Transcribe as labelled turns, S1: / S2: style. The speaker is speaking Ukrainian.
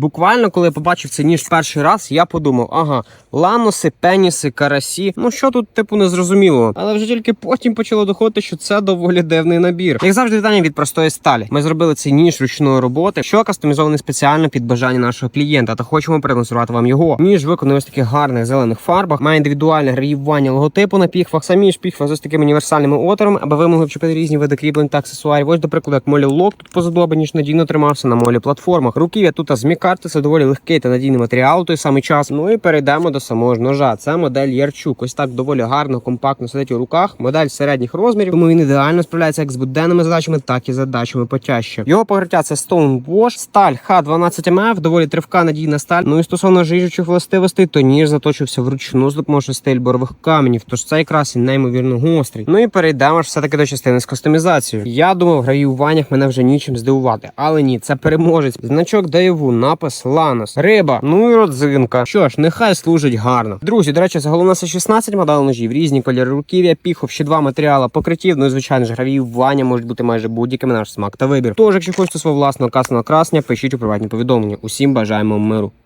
S1: Буквально, коли я побачив цей ніж перший раз, я подумав: ага, ланоси, пеніси, карасі. Ну що тут, типу, не зрозуміло. Але вже тільки потім почало доходити, що це доволі дивний набір. Як завжди, вітання від простої сталі. Ми зробили цей ніж ручної роботи, що кастомізований спеціально під бажання нашого клієнта, та хочемо продемонструвати вам його. Ніж виконаний ось таких гарних зелених фарбах, має індивідуальне гравіювання логотипу на піхвах, самі ж піхва з ось такими універсальними отворами, аби ви могли вчепити різні види кріплень та аксесуарів. Ось, до прикладу, як молі лок тут позадоба, ніж надійно тримався на молі платформах. Руків'я тут з мікарти, це доволі легкий та надійний матеріал той самий час. Ну і перейдемо до самого ж ножа. Це модель Ярчук. Ось так доволі гарно, компактно сидить у руках. Модель середніх розмірів, тому він ідеально справляється як з буденними задачами, так і задачами потяжче. Його покриття це Stone Wash, сталь Х12МФ, доволі тривка надійна сталь. Ну і стосовно жижучих властивостей, то ніж заточився вручну з допомогою стиль борових каменів. Тож це якраз і неймовірно гострий. Ну і перейдемо ж все таки до частини з кастомізацією. Я думав, в гравіюваннях мене вже нічим здивувати, але ні, це переможець. Значок Дейву, напис Ланос, риба, ну і родзинка. Що ж, нехай служить гарно. Друзі, до речі, загалом у нас 16 моделей ножів, різні кольори руків'я, піхов, ще два матеріали покриттів. Ну і звичайно ж, гравіювання можуть бути майже будь-якими наш смак та вибір. Тож, якщо хочете свого власного касного красня, пишіть у приватні повідомлення. Усім бажаємо миру.